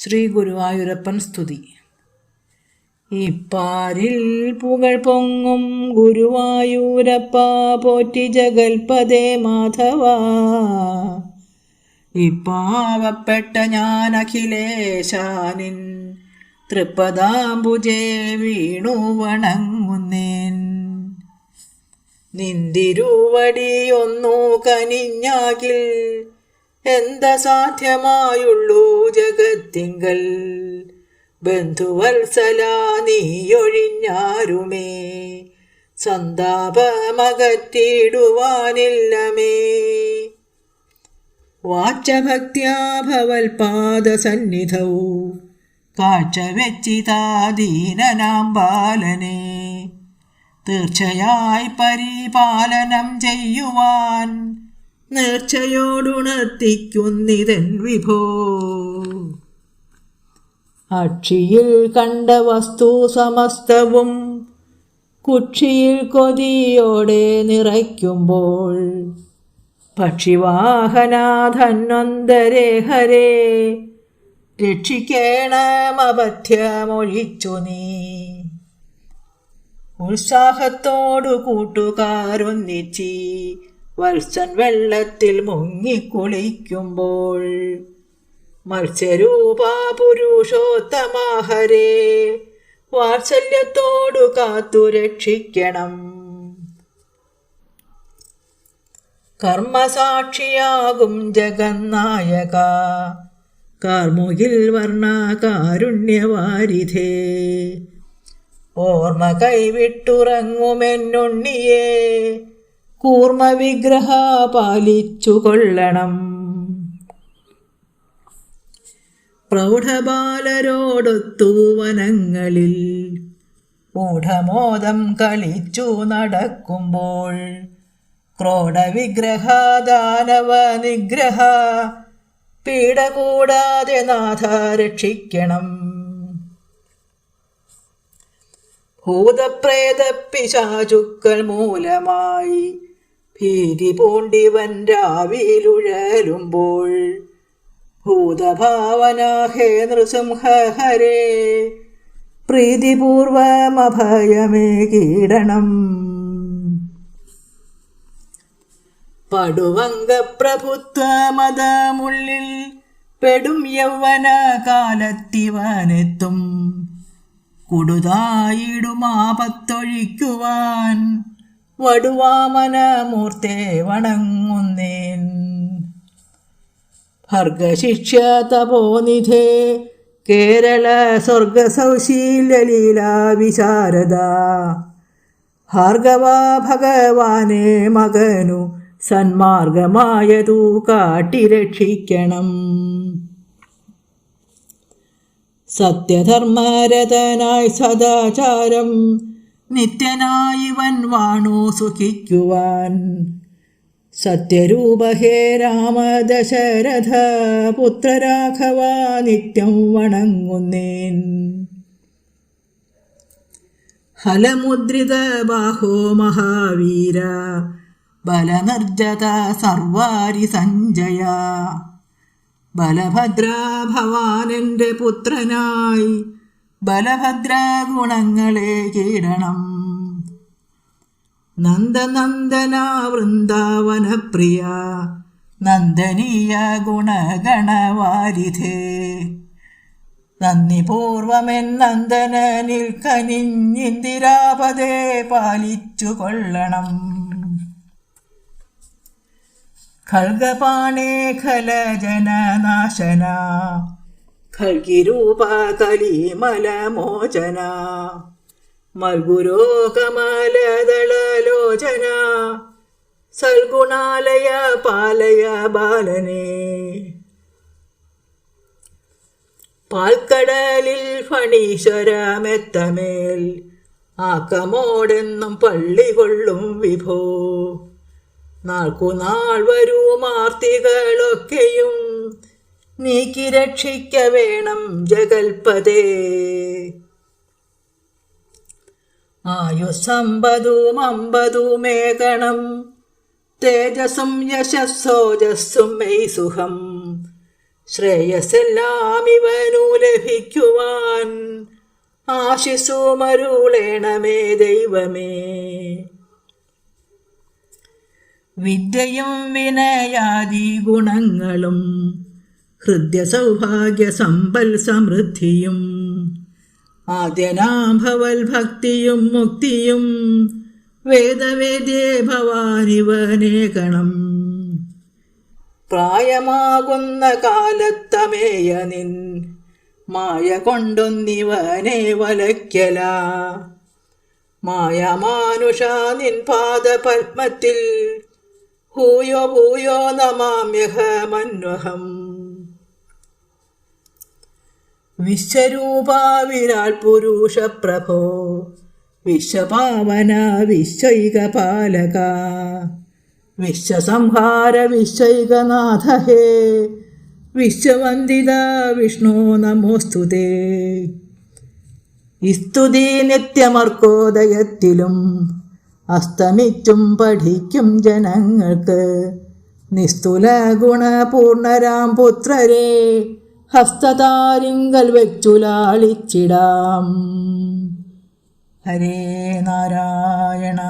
ശ്രീ ഗുരുവായൂരപ്പൻ സ്തുതി. ഇപ്പാരിൽ പുകൾ പൊങ്ങും ഗുരുവായൂരപ്പ പോറ്റി ജഗൽപദേ മാധവ. ഇപ്പാവപ്പെട്ട ഞാൻ അഖിലേശാനിൻ തൃപ്പദാംബുജേ വീണു വണങ്ങുന്നേൻ. നിന്തിരുവടിയൊന്നു കനിഞ്ഞാകിൽ എന്ത സാധ്യമായുള്ളൂ ജഗത്തിങ്കൽ? ബന്ധുവത്സല നീയൊഴിഞ്ഞാരുമേ? സന്താപമകറ്റിടുവാനില്ലമേ? വാച്ചഭക്ത്യാ ഭവൽപാദസന്നിധൗ കാഴ്ചവെച്ചിതാദീനനാം ബാലനെ. തീർച്ചയായി പരിപാലനം ചെയ്യുവാൻ നേർച്ചയോടുണർത്തിക്കുന്നിതൻ വിഭോ. അക്ഷിയിൽ കണ്ട വസ്തു സമസ്തവും കുക്ഷിയിൽ കൊതിയോടെ നിറയ്ക്കുമ്പോൾ പക്ഷിവാഹനാഥന്നൊന്തരേ ഹരേ രക്ഷിക്കേണമപഥ്യമൊഴിച്ചു നീ. ഉത്സാഹത്തോടു കൂട്ടുകാരൊന്നിച്ചി വത്സൻ വെള്ളത്തിൽ മുങ്ങിക്കുളിക്കുമ്പോൾ മത്സ്യരൂപ പുരുഷോത്തമാഹരേ വാത്സല്യത്തോടു കാത്തു രക്ഷിക്കണം. കർമ്മസാക്ഷിയാകും ജഗന്നായക കാർമുകിൽ വർണ കാരുണ്യവാരിധേ ഓർമ്മ കൈവിട്ടുറങ്ങുമെന്നുണ്ണിയെ കൂർമ്മ വിഗ്രഹ പാലിച്ചു കൊള്ളണം പ്രൗഢബാലരോടൊത്തു വനങ്ങളിൽ മൂഢമോദം കളിച്ചു നടക്കുമ്പോൾ ക്രോഡവിഗ്രഹ ദാനവ നിഗ്രഹ പീഡ കൂടാതെ നാഥ രക്ഷിക്കണം. ഭൂതപ്രേത പിശാചുക്കൾ മൂലമായി ഭീതി പൂണ്ടിവൻ രാവിലുഴലുമ്പോൾ ഭൂതഭാവന ഹേ നൃസിംഹ ഹരേ പ്രീതിപൂർവമഭയമേ കീടണം പടുവങ്കപ്രഭുത്വമതമുള്ളിൽ പെടും യൗവന കാലത്തിവനെത്തും കൊടുതായിടുമാപത്തൊഴിക്കുവാൻ വടുവാമനമൂർത്തെ വണങ്ങുന്നേൻ. ഭർഗശിക്ഷ തപോനിധേ കേരള സ്വർഗസൗശീലലീലാ വിശാരദ ഭാർഗവ ഭഗവാനെ മകനു സന്മാർഗമായതു കാട്ടി രക്ഷിക്കണം സത്യധർമ്മരതനായി സദാചാരം നിത്യനായിവൻ വാണു സുഖിക്കുവാൻ. സത്യരൂപഹേ രാമദശരഥ പുത്രരാഘവ നിത്യം വണങ്ങുന്നേൻ. ഹലമുദ്രിത ബാഹോ മഹാവീര ബലനർജത സർവാരി സഞ്ജയ. ബലഭദ്ര ഭവാനെന്റെ പുത്രനായി ബലഭദ്ര ഗുണങ്ങളെ കീടണം. നന്ദനന്ദന വൃന്ദാവനപ്രിയ നന്ദനീയ ഗുണഗണവാരിധേ. നന്ദിപൂർവമെൻ നന്ദനനിൽ കനിഞ്ഞിന്ദിരാപതേ പാലിച്ചു കൊള്ളണം ഖൽഗപാണേ ഖലജനനാശന മൽഗുരോ കമലദളലോചന സൽഗുണാലയ പാലയ ബാലനെ പാൽക്കടലിൽ ഫണീശ്വരമെത്തമേൽ ആക്കമോടെന്നും പള്ളി കൊള്ളും വിഭോ. നാൾക്കുനാൾ വരൂ ആർത്തികളൊക്കെയും നീക്കി രക്ഷിക്ക വേണം ജഗൽപതേ. ആയുസമ്പതും അമ്പതുമേകണം തേജസ്സും യശസ്സോജസ്സും മെയ് സുഖം. ശ്രേയസ്സെല്ലാം ഇവനു ലഭിക്കുവാൻ ആശിസുമരുളേണമേ ദൈവമേ. വിദ്യയും വിനയാദി ഗുണങ്ങളും ഹൃദയ സൗഭാഗ്യ സമ്പൽ സമൃദ്ധിയും ആദ്യനാഭവൽ ഭക്തിയും മുക്തിയും വേദവേദ്യേ ഭവാനിവനേകണം പ്രായമാകുന്ന കാലത്തമേയ നിൻ മായ കൊണ്ടൊന്നിവനെ വലയ്ക്കല. മായമാനുഷ നിൻ പാദപത്മത്തിൽ ഭൂയോ നമാമ്യഹ നമാമ്യഹമന്വഹം. വിശ്വരൂപ വിരാൾ പുരുഷ പ്രഭോ വിശ്വപാവന വിശ്വൈക പാലക വിശ്വസംഹാര വിശ്വൈകനാഥ ഹേ വിശ്വവന്ദിത വിഷ്ണു നമോസ്തുതേ ഇസ്തുതി നിത്യമർക്കോദയത്തിലും അസ്തമിച്ചും പഠിക്കും ജനങ്ങൾക്ക് നിസ്തുല ഗുണപൂർണരാം പുത്രരെ. ഹസ്തതാരിങ്കൽ വെച്ചുലാളിച്ചിടാം ഹരേ നാരായണ.